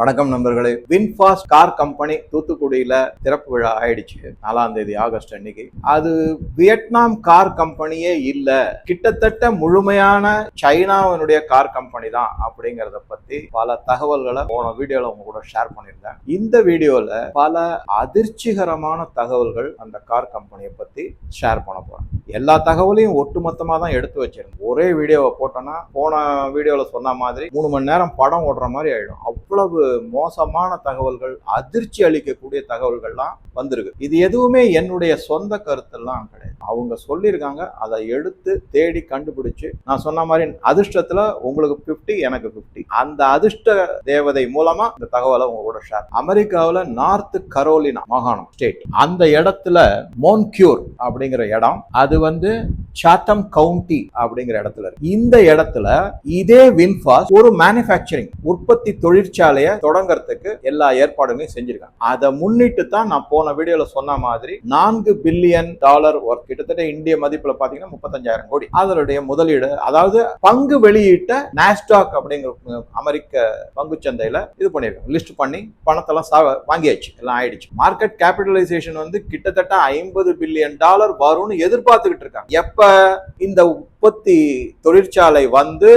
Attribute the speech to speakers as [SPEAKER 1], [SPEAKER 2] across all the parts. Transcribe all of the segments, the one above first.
[SPEAKER 1] வணக்கம் நண்பர்களே. VinFast car company தூத்துக்குடியில திறப்பு விழா ஆயிடுச்சு. நாலாம் தேதி ஆகஸ்ட் அன்னைக்கு. அது வியட்நாம் கார் கம்பெனியே இல்ல. கிட்டத்தட்ட முழுமையான சைனாவினுடைய கார் கம்பெனி தான் அப்படிங்கறத பத்தி பல தகவல்களை போன வீடியோல உங்க கூட ஷேர் பண்ணியிருந்தேன். இந்த வீடியோல பல அதிர்ச்சிகரமான தகவல்கள் அந்த கார் கம்பெனியை பத்தி ஷேர் பண்ண போறேன். எல்லா தகவலையும் ஒட்டுமொத்தமா தான் எடுத்து வச்சிருந்தேன். ஒரே வீடியோவை போட்டோன்னா போன வீடியோல சொன்ன மாதிரி மூணு மணி நேரம் படம் ஓடுற மாதிரி ஆயிடும். அவ்வளவு மோசமான தகவல்கள் அதிர்ச்சி அளிக்கக்கூடிய தகவல்கள்லாம் வந்திருக்கு. இது எதுவுமே என்னுடைய சொந்த கருத்தெல்லாம் கிடையாது. அவங்க சொல்லியிருக்காங்க அதை எடுத்து தேடி கண்டுபிடிச்சு நான் சொன்ன மாதிரி அதிர்ஷ்டத்துல உங்களுக்கு 50 எனக்கு 50 அந்த அதிர்ஷ்ட தேவதை மூலமா இந்த தகவலை உங்க கூட ஷேர் அமெரிக்காவில் நார்த் கரோலினா மாகாணம் ஸ்டேட் அந்த இடத்துல மோன்கியூர் அப்படிங்கிற இடம் அது வந்து சாத்தம் கவுண்டி அப்படிங்கிற இடத்துல இருக்கு. இந்த இடத்துல இதே வின்ஃபாஸ் ஒரு மேனுஃபேக்சரிங் உற்பத்தி தொழிற்சாலையை தொடங்கறதுக்கு எல்லா ஏற்பாடுகளையும் செஞ்சிருக்காங்க. அதை முன்னிட்டு தான் நான் போன வீடியோல சொன்ன மாதிரி நான்கு பில்லியன் டாலர் ஒர்க். கிட்டத்தட்ட இந்திய மதிப்புல பாத்தீங்கன்னா முப்பத்தஞ்சாயிரம் கோடி. அதனுடைய முதலீடு அதாவது பங்கு வெளியிட்ட நாஸ்டாக் அப்படிங்கிற அமெரிக்க பங்கு சந்தையில இது பண்ணிருக்காங்க லிஸ்ட் பண்ணி பணத்தெல்லாம் வாங்கியாச்சு. எல்லாம் ஆயிடுச்சு. மார்க்கெட் கேபிட்டலைசேஷன் வந்து கிட்டத்தட்ட ஐம்பது பில்லியன் டாலர் வரும்னு எதிர்பார்த்துக்கிட்டு இருக்காங்க. எப்ப இந்த உற்பத்தி தொழிற்சாலை வந்து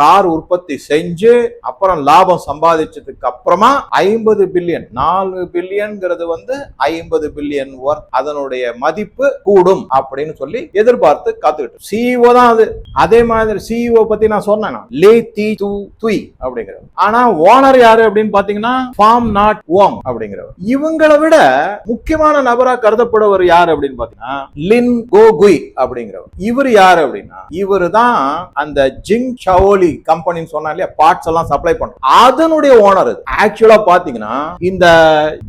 [SPEAKER 1] கார் உற்பத்தி செஞ்சு அப்புறம் லாபம் சம்பாதிச்சதுக்கு அப்புறமா ஐம்பது பில்லியன் நாலு பில்லியன்ங்கிறது வந்து ஐம்பது பில்லியன் ஒர்க் அதனுடைய மதிப்பு கூடும் அப்படின்னு சொல்லி எதிர்பார்த்து காத்துக்கிட்டு சிஇஓ தான் அது. அதே மாதிரி சிஇஓ பத்தி நான் சொன்னேன் லே தி து துய் அப்படிங்கிறது ஆனா ஓனர் யாரு அப்படின்னு பாத்தீங்கன்னா ஃபார்ம் நாட் ஓம் அப்படிங்கிறவர். இவங்களை விட முக்கியமான நபரா கருதப்படுவர் யார் அப்படின்னு பாத்தீங்கன்னா லின் கோகுய் அப்படிங்கிறவர். இவர் யார் அப்படின்னா இவர் தான் அந்த ஜிங் சவோலி கம்பெனின்னு சொன்னா இல்லையா? பார்ட்ஸ் எல்லாம் சப்ளை பண்றோம் அதனுடைய ஓனர் இது ஆக்சுவலா பாத்தீங்கன்னா இந்த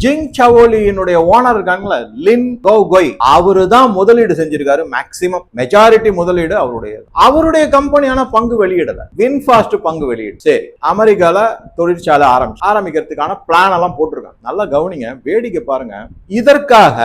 [SPEAKER 1] ஜிங் சவோலியினுடைய ஓனர் இருக்காங்கல்ல லின் கோகொய். அவரு தான் முதலீடு செஞ்சிருக்காரு மேக்சிமம் மெஜாரிட்டி முதலீடு அவருடைய. அவருடைய கம்பெனியான பங்கு வெளியிடல. வின்ஃபாஸ்ட் பங்கு வெளியீடு. சரி அமெரிக்கால தொழிற்சாலை ஆரம்பிச்சு ஆரம்பிக்கிறதுக்கான பிளான் எல்லாம் போட்டிருக்காங்க. நல்லா கவனிங்க வேடிக்கை பாருங்க. இதற்காக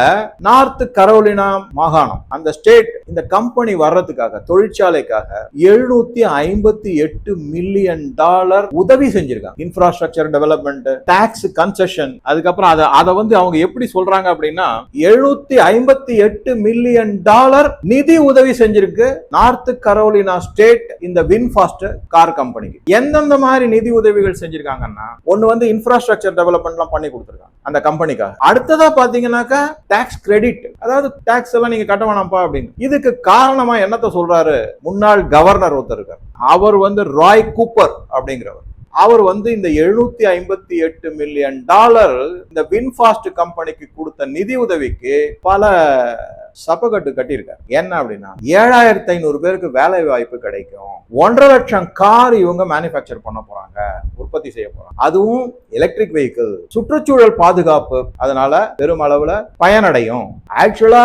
[SPEAKER 1] நார்த் கரோலினா மாகாணம் அந்த ஸ்டேட் இந்த கம்பெனி வர்றதுக்காக தொழிற்சாலை தொழிற்சாலைக்காக எழுநூத்தி ஐம்பத்தி எட்டு மில்லியன் டாலர் உதவி செஞ்சிருக்காங்க. இன்ஃப்ராஸ்ட்ரக்சர் டெவலப்மெண்ட் டாக்ஸ் கன்செஷன் அதுக்கப்புறம் அதை அதை வந்து அவங்க எப்படி சொல்றாங்க அப்படின்னா எழுநூத்தி ஐம்பத்தி எட்டு மில்லியன் டாலர் நிதி உதவி செஞ்சிருக்கு நார்த் கரோலினா ஸ்டேட் இந்த வின்ஃபாஸ்ட் கார் கம்பெனிக்கு எந்தெந்த மாதிரி நிதி உதவிகள் செஞ்சிருக்காங்கன்னா ஒன்னு வந்து இன்ஃப்ராஸ்ட்ரக்சர் டெவலப்மெண்ட்லாம் பண்ணி கொடுத்துருக்காங்க அந்த கம்பெனிக்காக அடுத்ததா பாத்தீங்கன்னாக்கா டாக்ஸ் கிரெடிட் அதாவது டாக்ஸ் எல்லாம் நீங்க கட்ட வேணாம்ப்பா அப்படின்னு. இதுக்கு காரணமா என்னத்த சொல்றாரு? முன்னாள் கவர்னர் ஒருத்தர் இருக்கார். அவர் வந்து ராய் கூப்பர் அப்படிங்கிறவர். அவர் வந்து இந்த எழுநூத்தி ஐம்பத்தி எட்டு மில்லியன் டாலர் இந்த வின்ஃபாஸ்ட் கம்பெனிக்கு கொடுத்த நிதி உதவிக்கு பல சபகட்டு கட்டியிருக்காரு. என்ன அப்படின்னா ஏழாயிரத்தி ஐநூறு பேருக்கு வேலை வாய்ப்பு கிடைக்கும். ஒன்றரை லட்சம் கார் இவங்க மேனுஃபேக்சர் பண்ண போறாங்க உற்பத்தி செய்ய போறாங்க. அதுவும் எலக்ட்ரிக் வெஹிக்கிள் சுற்றுச்சூழல் பாதுகாப்பு அதனால பெருமளவுல பயனடையும். ஆக்சுவலா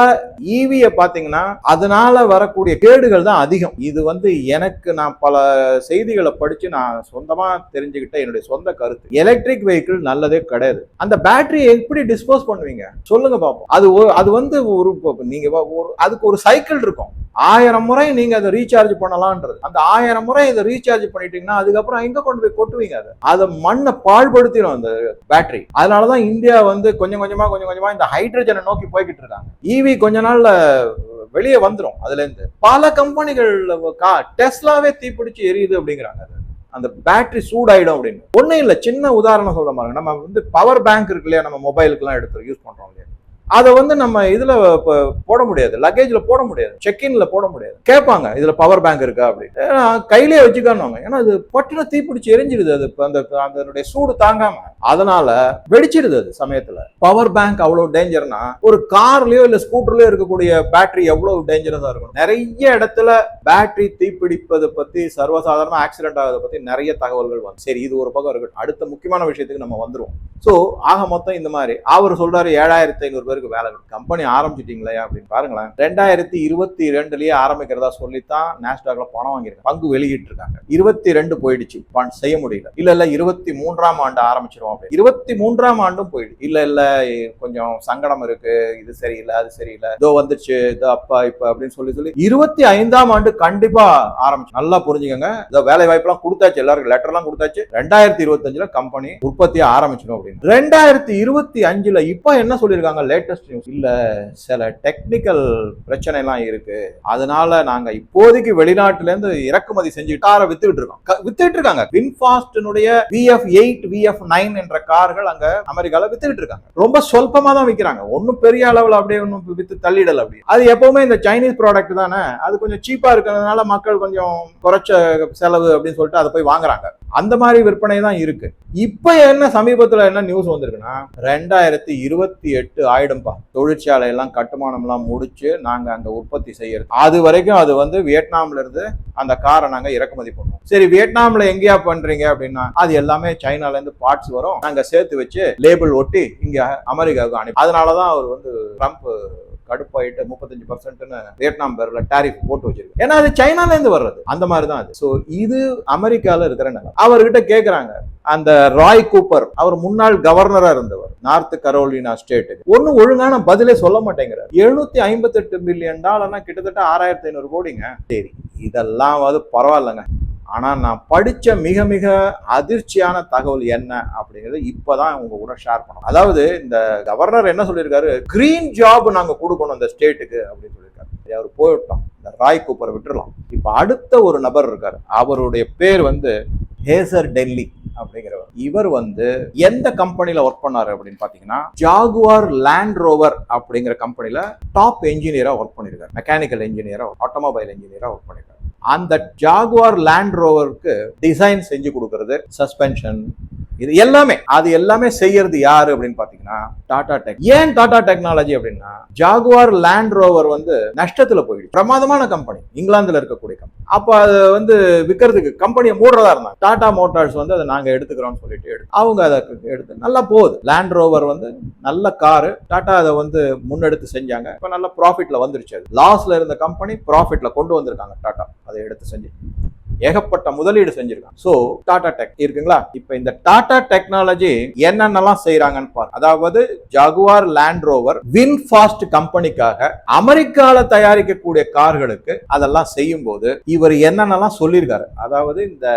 [SPEAKER 1] ஈவிய பாத்தீங்கன்னா அதனால வரக்கூடிய கேடுகள் தான் அதிகம். இது வந்து எனக்கு நான் பல செய்திகளை படிச்சு நான் சொந்தமா தெரிஞ்சுக்கிட்ட என்னுடைய சொந்த கருத்து. எலக்ட்ரிக் வெஹிக்கிள் நல்லதே கிடையாது. அந்த பேட்டரியை எப்படி டிஸ்போஸ் பண்ணுவீங்க? சொல்லுங்க பாப்போம். அது அது வந்து ஒரு நீங்க நீங்கள் ஒரு அதுக்கு ஒரு சைக்கிள் இருக்கும். ஆயிரம் முறை நீங்க அதை ரீசார்ஜ் பண்ணலான்றது. அந்த ஆயிரம் முறை இதை ரீசார்ஜ் பண்ணிட்டீங்கன்னா அதுக்கப்புறம் எங்க கொண்டு போய் கொட்டுவீங்க அதை? அதை மண்ணை பாழ்படுத்திடும் அந்த பேட்டரி அதனாலதான் இந்தியா வந்து கொஞ்சம் கொஞ்சமா கொஞ்சம் கொஞ்சமா இந்த ஹைட்ரஜனை நோக்கி போய்கிட்டு இருக்காங்க. ஈவி கொஞ்ச நாள்ல வெளியே வந்துடும் அதுல இருந்து பல கம்பெனிகள் டெஸ்லாவே தீப்பிடிச்சு எரியுது அப்படிங்கிறாங்க அது. அந்த பேட்டரி சூடாயிடும் அப்படின்னு. ஒன்றும் இல்லை சின்ன உதாரணம் சொல்ல மாதிரி. நம்ம வந்து பவர் பேங்க் இருக்கு இல்லையா நம்ம மொபைலுக்குலாம் எடுத்து யூஸ் பண்ணுறோம் இல்லையா? அதை வந்து நம்ம இதுல போட முடியாது. லக்கேஜ்ல போட முடியாது. செக்இன்ல போட முடியாது. கேட்பாங்க இதுல பவர் பேங்க் இருக்கா? அப்படின்னு. ஏன்னா, கையிலேயே வச்சுக்கானுவாங்க ஏன்னா அது பட்டுன தீப்பிடிச்சு எரிஞ்சிருது அது. அந்த அதனுடைய சூடு தாங்காம. அதனால வெடிச்சிருது அது சமயத்துல. பவர் பேங்க் அவ்வளவு டேஞ்சர்னா ஒரு கார்லயோ இல்ல ஸ்கூட்டர்லயோ இருக்கக்கூடிய பேட்டரி எவ்வளவு டேஞ்சரஸா இருக்கும் நிறைய இடத்துல பேட்டரி தீப்பிடிப்பதை பத்தி சர்வசாதாரண ஆக்சிடென்ட் ஆகிறத பத்தி நிறைய தகவல்கள் வந்து சரி இது ஒரு பக்கம் இருக்கட்டும். அடுத்த முக்கியமான விஷயத்துக்கு நம்ம வந்துருவோம். ஸோ ஆக மொத்தம் இந்த மாதிரி. அவர் சொல்றாரு ஏழாயிரத்தி ஐநூறு பேருக்கு பேருக்கு வேலை கம்பெனி ஆரம்பிச்சிட்டீங்களே அப்படின்னு பாருங்களேன். ரெண்டாயிரத்தி இருபத்தி ரெண்டுலயே ஆரம்பிக்கிறதா சொல்லித்தான் நேஷ்டாக்ல பணம் வாங்கியிருக்காங்க. பங்கு வெளியிட்டு இருக்காங்க இருபத்தி ரெண்டு போயிடுச்சு. செய்ய முடியல. இல்ல இல்ல இருபத்தி மூன்றாம் ஆண்டு ஆரம்பிச்சிருவோம் அப்படி இருபத்தி மூன்றாம் ஆண்டும் போயிடுச்சு. இல்ல இல்ல கொஞ்சம் சங்கடம் இருக்கு. இது சரியில்லை அது சரியில்லை. இதோ வந்துச்சு இதோ அப்பா இப்ப அப்படின்னு சொல்லி சொல்லி இருபத்தி ஐந்தாம் ஆண்டு கண்டிப்பா ஆரம்பிச்சு. நல்லா புரிஞ்சுக்கோங்க. இதோ வேலை வாய்ப்பெல்லாம் கொடுத்தாச்சு. எல்லாருக்கும் லெட்டர் எல்லாம் கொடுத்தாச்சு. ரெண்டாயிரத்தி இருபத்தஞ்சுல கம்பெனி உற்பத்தியை ஆரம்பிச்சிடும் அப்படின்னு. ரெண்டாயிரத்தி இருபத்தி அஞ்சுல இப்ப என்ன சொல்லியிருக்காங்க? லேட்டஸ்ட் நியூஸ் இல்லை சில டெக்னிக்கல் பிரச்சனை எல்லாம் இருக்கு. அதனால நாங்க இப்போதைக்கு வெளிநாட்டிலேருந்து இறக்குமதி செஞ்சு காரை வித்துக்கிட்டு இருக்கோம். வித்துக்கிட்டு இருக்காங்க. வின்ஃபாஸ்டினுடைய விஎஃப் எயிட் விஎஃப் நைன் என்ற கார்கள் அங்க அமெரிக்காவில் வித்துக்கிட்டு இருக்காங்க. ரொம்ப சொல்பமாக தான் விக்கிறாங்க. ஒன்றும் பெரிய அளவில் அப்படியே ஒன்றும் வித்து தள்ளிடல் அப்படி. அது எப்பவுமே இந்த சைனீஸ் ப்ராடக்ட் தானே. அது கொஞ்சம் சீப்பா இருக்கிறதுனால மக்கள் கொஞ்சம் குறைச்ச செலவு அப்படின்னு சொல்லிட்டு அதை போய் வாங்குறாங்க. அந்த மாதிரி விற்பனை தான் இருக்கு. இப்ப என்ன சமீபத்துல என்ன நியூஸ் வந்திருக்குன்னா ரெண்டாயிரத்தி இருபத்தி எட்டு ஆயிடும்பா தொழிற்சாலை எல்லாம் கட்டுமானம் எல்லாம் முடிச்சு நாங்க அங்க உற்பத்தி செய்யறது. அது வரைக்கும் அது வந்து வியட்நாம்ல இருந்து அந்த காரை நாங்க இறக்குமதி பண்ணுவோம். சரி வியட்நாம்ல எங்கேயா பண்றீங்க அப்படின்னா அது எல்லாமே சைனால இருந்து பார்ட்ஸ் வரும். நாங்க சேர்த்து வச்சு லேபிள் ஒட்டி இங்க அமெரிக்காவுக்கு அனுப்பி அதனாலதான் அவர் வந்து ட்ரம்ப் கடுப்பாயிட்டு முப்பத்தஞ்சு பர்சன்ட்னு வியட்நாம் பேர்ல டாரிஃப் போட்டு வச்சிருக்கு. ஏன்னா அது சைனால இருந்து வர்றது. அந்த மாதிரி தான் அது. ஸோ இது அமெரிக்கால இருக்கிற நிலம். அவர்கிட்ட கேட்குறாங்க அந்த ராய் கூப்பர் அவர் முன்னாள் கவர்னரா இருந்தவர் நார்த் கரோலினா ஸ்டேட்டுக்கு. ஒன்னும் ஒழுங்கான பதிலே சொல்ல மாட்டேங்கிறார். எழுநூத்தி ஐம்பத்தி எட்டு மில்லியன் டாலர்னா கிட்டத்தட்ட ஆறாயிரத்தி ஐநூறு கோடிங்க. சரி இதெல்லாம் அது பரவாயில்லைங்க. ஆனால் நான் படித்த மிக மிக அதிர்ச்சியான தகவல் என்ன அப்படிங்கிறது இப்போ தான் உங்கள் கூட ஷேர் பண்ணோம் அதாவது இந்த கவர்னர் என்ன சொல்லியிருக்காரு? கிரீன் ஜாப் நாங்கள் கொடுக்கணும் இந்த ஸ்டேட்டுக்கு அப்படின்னு சொல்லியிருக்காரு. அவர் போயிட்டோம். இந்த ராய் கூப்பரை விட்டுடலாம் இப்போ அடுத்த ஒரு நபர் இருக்கார். அவருடைய பேர் வந்து ஹேசர் டெல்லி அப்படிங்கிறவர். இவர் வந்து எந்த கம்பெனியில் ஒர்க் பண்ணார் அப்படின்னு பார்த்தீங்கன்னா ஜாகுவார் லேண்ட் ரோவர் அப்படிங்கிற கம்பெனியில் டாப் என்ஜினியராக ஒர்க் பண்ணியிருக்காரு மெக்கானிக்கல் என்ஜினியராக ஆட்டோமொபைல் என்ஜினியராக ஒர்க் பண்ணியிருக்காரு அந்த ஜாகுவார் லேண்ட் ரோவருக்கு டிசைன் செஞ்சு கொடுக்கறது சஸ்பென்ஷன் இது எல்லாமே. அது எல்லாமே செய்யறது யாரு அப்படின்னு பாத்தீங்கன்னா டாடா டெக் ஏன் டாடா டெக்னாலஜி அப்படின்னா ஜாகுவார் லேண்ட் ரோவர் வந்து நஷ்டத்துல போயிடுச்சு. பிரமாதமான கம்பெனி இங்கிலாந்துல இருக்கக்கூடிய கம்பெனி அப்போ அது வந்து விற்கிறதுக்கு கம்பெனியை மூடுறதா இருந்தாங்க. டாடா மோட்டார்ஸ் வந்து அதை நாங்கள் எடுத்துக்கிறோம்னு சொல்லிட்டு எடுத்து அவங்க அதை எடுத்து நல்லா போகுது. லேண்ட் ரோவர் வந்து நல்ல காரு. டாடா அதை வந்து முன்னெடுத்து செஞ்சாங்க. இப்போ நல்ல ப்ராஃபிட்டில் வந்துருச்சு அது. லாஸில் இருந்த கம்பெனி ப்ராஃபிட்டில் கொண்டு வந்திருக்காங்க டாடா அதை எடுத்து செஞ்சு. ஏகப்பட்ட முதலீடு செஞ்சிருக்காங்க. சோ டாடா டெக் இருக்குங்களா? இப்ப இந்த டாடா டெக்னாலஜி என்னென்னலாம் செய்யறாங்கன்னு பாரு. அதாவது Jaguar Land Rover VinFast கம்பெனிக்காக அமெரிக்கால தயாரிக்கக்கூடிய கார்களுக்கு அதெல்லாம் செய்யும் போது இவர் என்னென்னலாம் சொல்லியிருக்காரு? அதாவது இந்த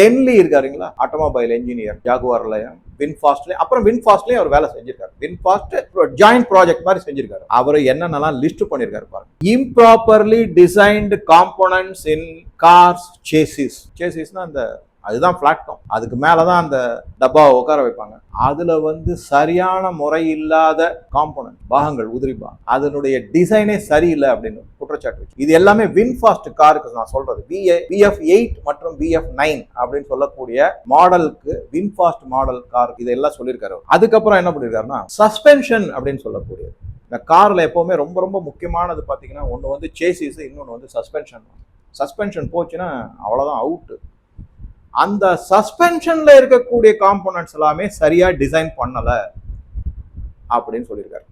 [SPEAKER 1] டென்லி இருக்காருங்களா? ஆட்டோமொபைல் என்ஜினியர் ஜாகுவார்லயும் வின்ஃபாஸ்ட்லேயும் அப்புறம் வின்ஃபாஸ்ட்லேயும் அவர் வேலை செஞ்சிருக்காரு. வின்ஃபாஸ்ட் ஜாயிண்ட் ப்ராஜெக்ட் மாதிரி செஞ்சிருக்காரு. அவர் என்னென்னலாம் லிஸ்ட் பண்ணியிருக்காரு பாருங்க. Improperly designed components in cars chassis சேசிஸ்னா அந்த அதுதான் பிளாட்ஃபார்ம் அதுக்கு மேலே தான் அந்த டப்பாவை உட்கார வைப்பாங்க. அதில் வந்து சரியான முறை இல்லாத காம்போனன்ட் பாகங்கள் உதிரி பாகம். அதனுடைய டிசைனே சரியில்லை அப்படின்னு குற்றச்சாட்டு இது எல்லாமே வின்ஃபாஸ்ட் காருக்கு நான் சொல்றது. விஏ விஎஃப் எயிட் மற்றும் விஎஃப் நைன் அப்படின்னு சொல்லக்கூடிய மாடலுக்கு வின்ஃபாஸ்ட் மாடல் கார் இதெல்லாம் சொல்லியிருக்காரு அதுக்கப்புறம் என்ன பண்ணியிருக்காருன்னா சஸ்பென்ஷன் அப்படின்னு சொல்லக்கூடியது. இந்த காரில் எப்போவுமே ரொம்ப ரொம்ப முக்கியமானது பார்த்தீங்கன்னா ஒன்று வந்து சேசிஸ் இன்னொன்று வந்து சஸ்பென்ஷன் சஸ்பென்ஷன் போச்சுன்னா அவ்வளோதான் அவுட்டு அந்த சஸ்பென்ஷன்ல இருக்கக்கூடிய காம்போனன்ட்ஸ் எல்லாமே சரியா டிசைன் பண்ணல அப்படின்னு சொல்லியிருக்காரு.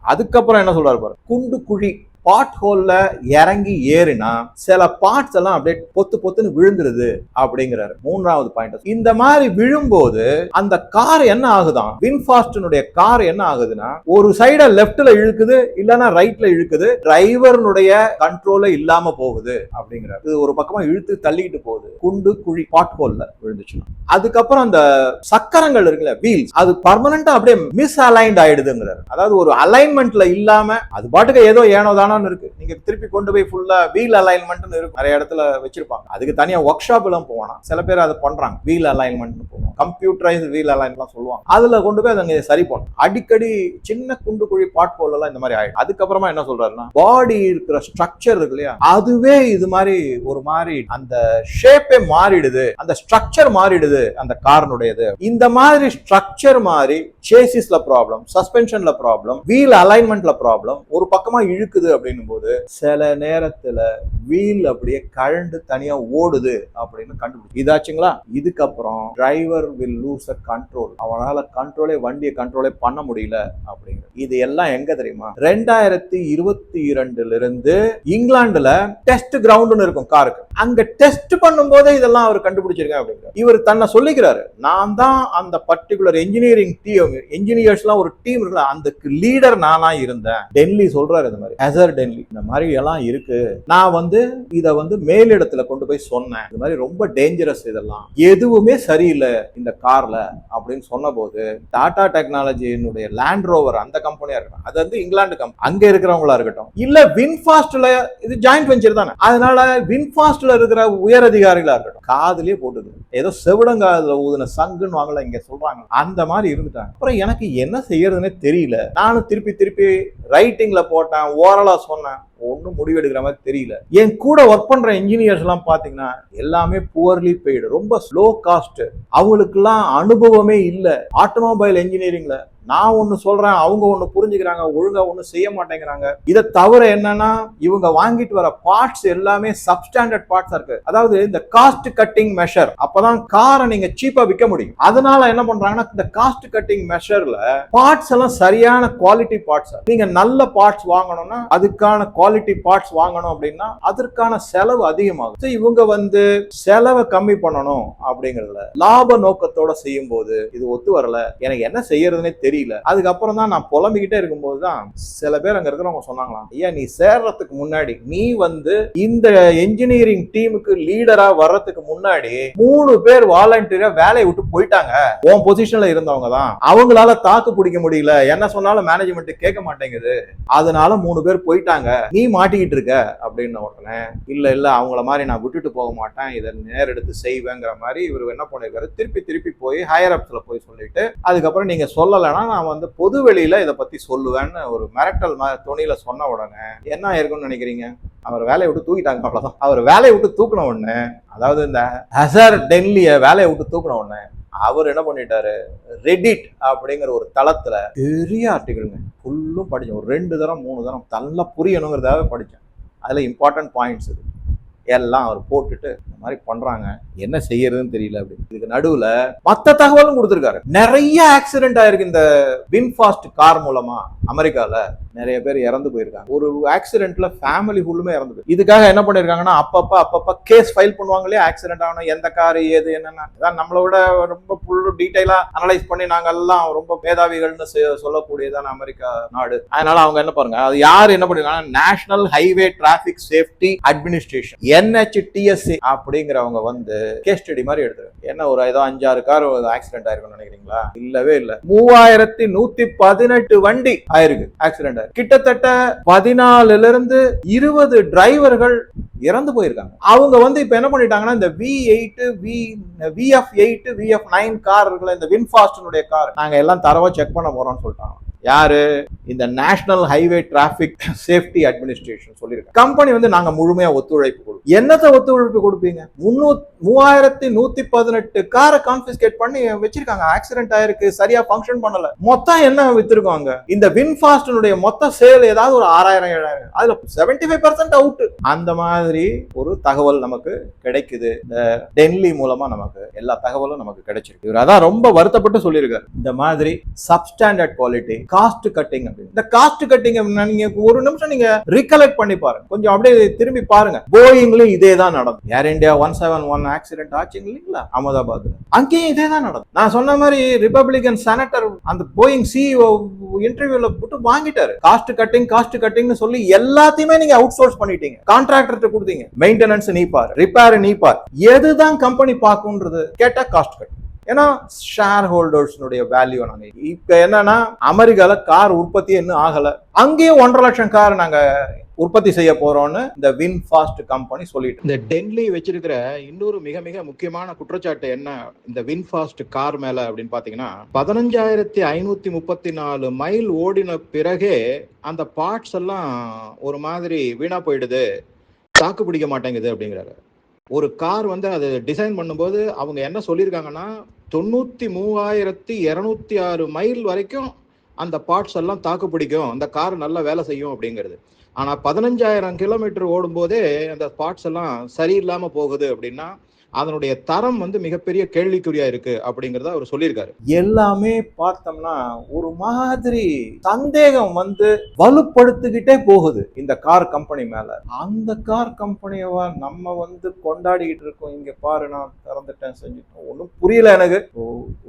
[SPEAKER 1] அதுக்கப்புறம் என்ன சொல்றாரு பாரு? குண்டு குழி. பாட் ஹோல்ல இறங்கி ஏறினா சில பார்ட்ஸ் எல்லாம் அப்படியே பொத்து பொத்துன்னு விழுந்துருது அப்படிங்கிறாரு. மூன்றாவது பாயிண்ட் இந்த மாதிரி விழும்போது அந்த கார் என்ன ஆகுதான்? வின்ஃபாஸ்டனுடைய கார் என்ன ஆகுதுன்னா ஒரு சைட லெப்ட்ல இழுக்குது இல்லைன்னா ரைட்ல இழுக்குது டிரைவர்னுடைய கண்ட்ரோல இல்லாம போகுது அப்படிங்கிறாரு. இது ஒரு பக்கமா இழுத்து தள்ளிக்கிட்டு போகுது. குண்டு குழி பாட் ஹோல்ல விழுந்துச்சுன்னா. அதுக்கப்புறம் அந்த சக்கரங்கள் இருக்குல்ல வீல்ஸ் அது பர்மனண்டா அப்படியே மிஸ் அலைன்ட் ஆயிடுதுங்கிறாரு. அதாவது ஒரு அலைன்மெண்ட்ல இல்லாம அது பாட்டுக்கு ஏதோ ஏனோ தானோ தானோன்னு இருக்கு. நீங்க திருப்பி கொண்டு போய் ஃபுல்லா வீல் அலைன்மெண்ட்னு இருக்கும். நிறைய இடத்துல வச்சிருப்பாங்க. அதுக்கு தனியா ஒர்க் ஷாப் எல்லாம் போவோம் சில பேர் அதை பண்றாங்க. வீல் அலைன்மெண்ட்னு போவோம் கம்ப்யூட்டரைஸ் வீல் அலைன்லாம் சொல்லுவாங்க. அதுல கொண்டு போய் அதை சரி பண்ணும் அடிக்கடி சின்ன குண்டு குழி பாட் போல் எல்லாம் இந்த மாதிரி ஆயிடும். அதுக்கப்புறமா என்ன சொல்றாருன்னா பாடி இருக்கிற ஸ்ட்ரக்சர் இருக்கு இல்லையா? அதுவே இது மாதிரி ஒரு மாதிரி அந்த ஷேப்பே மாறிடுது. அந்த ஸ்ட்ரக்சர் மாறிடுது. அந்த காரனுடையது இந்த மாதிரி ஸ்ட்ரக்சர் மாதிரி சேசிஸ்ல ப்ராப்ளம் சஸ்பென்ஷன்ல ப்ராப்ளம் வீல் அலைன்மெண்ட்ல ப்ராப்ளம் ஒரு பக்கமா இழுக்குது அப்படின்னு அப்படின்னும் போது சில நேரத்துல வீல் அப்படியே கழண்டு தனியா ஓடுது அப்படின்னு கண்டுபிடிச்சு இதாச்சுங்களா இதுக்கப்புறம் driver will lose a control அவனால கண்ட்ரோலே வண்டியை கண்ட்ரோலே பண்ண முடியல அப்படிங்கிற இது எல்லாம் எங்க தெரியுமா? ரெண்டாயிரத்தி இருபத்தி இரண்டுல இருந்து இங்கிலாந்துல டெஸ்ட் கிரவுண்டுன்னு இருக்கும் காருக்கு. அங்க டெஸ்ட் பண்ணும்போதே இதெல்லாம் அவர் கண்டுபிடிச்சிருக்கேன் அப்படிங்கிற இவர் தன்னை சொல்லிக்கிறாரு நான் தான் அந்த பர்டிகுலர் இன்ஜினியரிங் டீம் இன்ஜினியர்ஸ்லாம் ஒரு டீம் இருக்குல்ல அந்த லீடர் நானா இருந்தேன். டெல்லி சொல்றாரு இந்த மாதிரி. ஹெசர் சடன்லி இந்த மாதிரி எல்லாம் இருக்கு. நான் வந்து இத வந்து மேலிடத்துல கொண்டு போய் சொன்னேன். இந்த மாதிரி ரொம்ப டேஞ்சரஸ் இதெல்லாம். எதுவுமே சரியில்லை இந்த கார்ல அப்படின்னு சொன்ன போது டாடா டெக்னாலஜியினுடைய லேண்ட் ரோவர் அந்த கம்பெனியா இருக்கட்டும் அது வந்து இங்கிலாந்து கம்பெனி அங்க இருக்கிறவங்களா இருக்கட்டும். இல்ல வின்ஃபாஸ்ட்ல இது ஜாயிண்ட் வெஞ்சர் தானே. அதனால வின்ஃபாஸ்ட்ல இருக்கிற உயர் அதிகாரிகளா இருக்கட்டும் காதலே போட்டுது. ஏதோ செவிடங்காதுல ஊதுன சங்குன்னு வாங்கல இங்க சொல்றாங்க. அந்த மாதிரி இருந்துட்டாங்க. அப்புறம் எனக்கு என்ன செய்யறதுன்னே தெரியல. நானும் திருப்பி திருப்பி ரைட்டிங்ல போட்டேன் ஓரலா சொன்னேன் ஒன்றும் முடிவெடுக்கிற மாதிரி தெரியல. என் கூட ஒர்க் பண்ற இன்ஜினியர்ஸ் எல்லாம் பாத்தீங்கன்னா எல்லாமே புவர்லி பெய்டு ரொம்ப ஸ்லோ காஸ்ட் அவங்களுக்குலாம் அனுபவமே இல்லை. ஆட்டோமொபைல் இன்ஜினியரிங்ல நான் ஒன்று சொல்கிறேன் அவங்க ஒன்று புரிஞ்சுக்கிறாங்க ஒழுங்காக ஒன்றும் செய்ய மாட்டேங்கிறாங்க. இதை தவிர என்னன்னா இவங்க வாங்கிட்டு வர பார்ட்ஸ் எல்லாமே சப்ஸ்டாண்டர்ட் பார்ட்ஸாக இருக்கு. அதாவது இந்த காஸ்ட் கட்டிங் மெஷர் அப்போதான் காரை நீங்கள் சீப்பாக விற்க முடியும். அதனால என்ன பண்ணுறாங்கன்னா இந்த காஸ்ட் கட்டிங் மெஷரில் பார்ட்ஸ் எல்லாம் சரியான குவாலிட்டி பார்ட்ஸ் நீங்கள் நல்ல பார்ட்ஸ் வாங்கணும்னா அதுக்கான குவாலிட்டி குவாலிட்டி பார்ட்ஸ் வாங்கணும் அப்படின்னா அதற்கான செலவு அதிகமாகும். So, இவங்க வந்து செலவை கம்மி பண்ணணும் அப்படிங்கறதுல லாப நோக்கத்தோட செய்யும் போது இது ஒத்து வரல. எனக்கு என்ன செய்யறதுனே தெரியல. அதுக்கப்புறம் தான் நான் புலம்பிக்கிட்டே இருக்கும்போது தான் சில பேர் அங்க இருக்கிறவங்க சொன்னாங்களாம் ஐயா நீ சேர்றதுக்கு முன்னாடி நீ வந்து இந்த என்ஜினியரிங் டீமுக்கு லீடரா வர்றதுக்கு முன்னாடி மூணு பேர் வாலண்டியரா வேலையை விட்டு போயிட்டாங்க. உன் பொசிஷன்ல இருந்தவங்க தான். அவங்களால தாக்கு பிடிக்க முடியல. என்ன சொன்னாலும் மேனேஜ்மெண்ட் கேட்க மாட்டேங்குது. அதனால மூணு பேர் போயிட்டாங்க. நீ மாட்டிக்கிட்டு இருக்க அப்படின்ன உடனே இல்லை இல்லை அவங்கள மாதிரி நான் விட்டுட்டு போக மாட்டேன். இதை நேரெடுத்து செய்வேங்கிற மாதிரி இவர் என்ன பண்ணியிருக்காரு திருப்பி திருப்பி போய் ஹையர் அப்ஸில் போய் சொல்லிட்டு அதுக்கப்புறம் நீங்கள் சொல்லலைன்னா நான் வந்து பொது வெளியில் இதை பற்றி சொல்லுவேன்னு ஒரு மிரட்டல் மா- துணியில் சொன்ன உடனே என்ன இருக்கும்னு நினைக்கிறீங்க? அவர் வேலையை விட்டு தூக்கிட்டாங்க அவ்வளோதான் அவர் வேலையை விட்டு தூக்கின உடனே அதாவது இந்த ஹசர் டெல்லியை வேலையை விட்டு தூக்கின உடனே அவர் என்ன பண்ணிட்டாரு? ரெடிட் அப்படிங்கிற ஒரு தளத்துல பெரிய ஆர்டிகிள்ங்க ஃபுல்லும் படித்தேன் ஒரு ரெண்டு தரம் மூணு தரம். நல்லா புரியணுங்கிறதாக படித்தேன் அதில் இம்பார்ட்டன்ட் பாயிண்ட்ஸ் இது. எல்லாம் அவர் போட்டுட்டு இந்த மாதிரி பண்றாங்க. என்ன செய்யறதுன்னு தெரியல அப்படி. இதுக்கு நடுவுல மத்த தகவலும் கொடுத்துருக்காரு. நிறைய ஆக்சிடென்ட் ஆயிருக்கு இந்த வின்ஃபாஸ்ட் கார் மூலமா அமெரிக்கால. நிறைய பேர் இறந்து போயிருக்காங்க. ஒரு ஆக்சிடென்ட்ல ஃபேமிலி ஃபுல்லுமே இறந்து போயிருக்கு இதுக்காக என்ன பண்ணிருக்காங்கன்னா அப்பப்ப அப்பப்ப கேஸ் ஃபைல் பண்ணுவாங்களே ஆக்சிடென்ட் ஆகணும் எந்த கார் ஏது என்னன்னா. நம்மளை விட ரொம்ப ஃபுல்லு டீட்டெயிலா அனலைஸ் பண்ணி நாங்க எல்லாம் ரொம்ப மேதாவிகள்னு செ- சொல்லக்கூடியதான அமெரிக்கா நாடு. அதனால அவங்க என்ன பாருங்க அது யார் என்ன பண்ணிருக்காங்க National Highway Traffic Safety Administration NHTSC அப்படிங்கிறவங்க வந்து கேஸ் ஸ்டடி மாதிரி எடுத்துருக்கு என்ன ஒரு ஏதோ அஞ்சாறு கார் ஆக்சிடென்ட் ஆயிருக்கும்னு நினைக்கிறீங்களா? இல்லவே இல்ல. மூவாயிரத்தி நூத்தி பதினெட்டு வண்டி ஆயிருக்கு ஆக்சிடென்ட் ஆயிருக்கு. கிட்டத்தட்ட பதினாலுல இருந்து இருபது டிரைவர்கள் இறந்து போயிருக்காங்க. அவங்க வந்து இப்ப என்ன பண்ணிட்டாங்கன்னா இந்த V eight V VF eight VF nine car இருக்குல்ல இந்த வின்ஃபாஸ்டனுடைய கார் நாங்க எல்லாம் தரவா செக் பண்ண போறோம்னு சொல்லிட்டாங்க. யாரு? இந்த National Highway Traffic Safety Administration சொல்லியிருக்காங்க. கம்பெனி வந்து நாங்க முழுமையா ஒத்துழைப்பு கொடுப்போம். என்னத்தை ஒத்துழைப்பு கொடுப்பீங்க? முன்னூ மூவாயிரத்தி நூத்தி பதினெட்டு காரை கான்பிஸ்கேட் பண்ணி வச்சிருக்காங்க. ஆக்சிடென்ட் ஆயிருக்கு சரியா ஃபங்க்ஷன் பண்ணல. மொத்தம் என்ன வித்திருக்காங்க இந்த வின்ஃபாஸ்டனுடைய மொத்த சேல் ஏதாவது ஒரு ஆறாயிரம் ஏழாயிரம். அதுல செவன்டி ஃபைவ் பர்சன்ட் அவுட் அந்த மாதிரி ஒரு தகவல் நமக்கு கிடைக்குது. இந்த டெல்லி மூலமா நமக்கு எல்லா தகவலும் நமக்கு கிடைச்சிருக்கு. இவர் அதான் ரொம்ப வருத்தப்பட்டு சொல்லியிருக்காரு. இந்த மாதிரி சப்ஸ்டாண்டர்ட் குவாலிட்டி காஸ்ட் கட்டிங் அப்படின்னு இந்த காஸ்ட் கட்டிங் நீங்க ஒரு நிமிஷம் நீங்க ரிகலெக்ட் பண்ணி பாருங்க. கொஞ்சம் அப்படியே திரும்பி பாருங்க. போயிங்லயும் இதே தான் நடக்கும். Air India one seven one accident ஆச்சு இல்லைங்களா? அகமதாபாத் அங்கேயும் இதே தான் நடக்கும். நான் சொன்ன மாதிரி ரிபப்ளிகன் செனட்டர் அந்த போயிங் சிஇஓ இன்டர்வியூல போட்டு வாங்கிட்டாரு. காஸ்ட் கட்டிங் காஸ்ட் கட்டிங்னு சொல்லி எல்லாத்தையுமே நீங்க அவுட் சோர்ஸ் பண்ணிட்டீங்க. கான்ட்ராக்டர் கொடுத்தீங்க. மெயின்டெனன்ஸ் நீப்பார். ரிப்பேர் நீப்பார். எதுதான் கம்பெனி பார்க்கும்ன்றது கேட்டா காஸ்ட் கட்டிங் ஏன்னா ஷேர் ஹோல்டர்ஸ்னுடைய வேல்யூ நாங்கள் இப்போ என்னன்னா அமெரிக்கால கார் உற்பத்தி இன்னும் ஆகலை. அங்கேயும் ஒன்றரை லட்சம் கார் நாங்கள் உற்பத்தி செய்ய போறோம்னு இந்த வின் ஃபாஸ்ட் கம்பெனி சொல்லிட்டு இந்த டென்லி வச்சிருக்கிற இன்னொரு மிக மிக முக்கியமான குற்றச்சாட்டு என்ன? இந்த வின் ஃபாஸ்ட் கார் மேல அப்படின்னு பாத்தீங்கன்னா பதினஞ்சாயிரத்தி ஐநூத்தி முப்பத்தி நாலு மைல் ஓடின பிறகே அந்த பார்ட்ஸ் எல்லாம் ஒரு மாதிரி வீணா போயிடுது. தாக்கு பிடிக்க மாட்டேங்குது அப்படிங்கிறாரு. ஒரு கார் வந்து அது டிசைன் பண்ணும்போது அவங்க என்ன சொல்லியிருக்காங்கன்னா தொண்ணூத்தி மூவாயிரத்தி இரநூத்தி ஆறு மைல் வரைக்கும் அந்த பார்ட்ஸ் எல்லாம் தாக்கு பிடிக்கும். அந்த கார் நல்லா வேலை செய்யும் அப்படிங்கிறது. ஆனா பதினஞ்சாயிரம் கிலோமீட்டர் ஓடும்போதே அந்த பார்ட்ஸ் எல்லாம் சரியில்லாம போகுது அப்படின்னா அதனுடைய தரம் வந்து மிகப்பெரிய கேள்விக்குறியா இருக்கு அப்படிங்கறத அவர் சொல்லியிருக்காரு. எல்லாமே பார்த்தோம்னா ஒரு மாதிரி சந்தேகம் வந்து வலுப்படுத்திக்கிட்டே போகுது இந்த கார் கம்பெனி மேல. அந்த கார் கம்பெனியவா நம்ம வந்து கொண்டாடிக்கிட்டு இருக்கோம். இங்க பாரு நான் திறந்துட்டேன் செஞ்சுட்டேன். ஒன்றும் புரியல எனக்கு.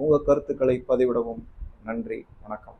[SPEAKER 1] உங்க கருத்துக்களை பதிவிடவும். நன்றி வணக்கம்.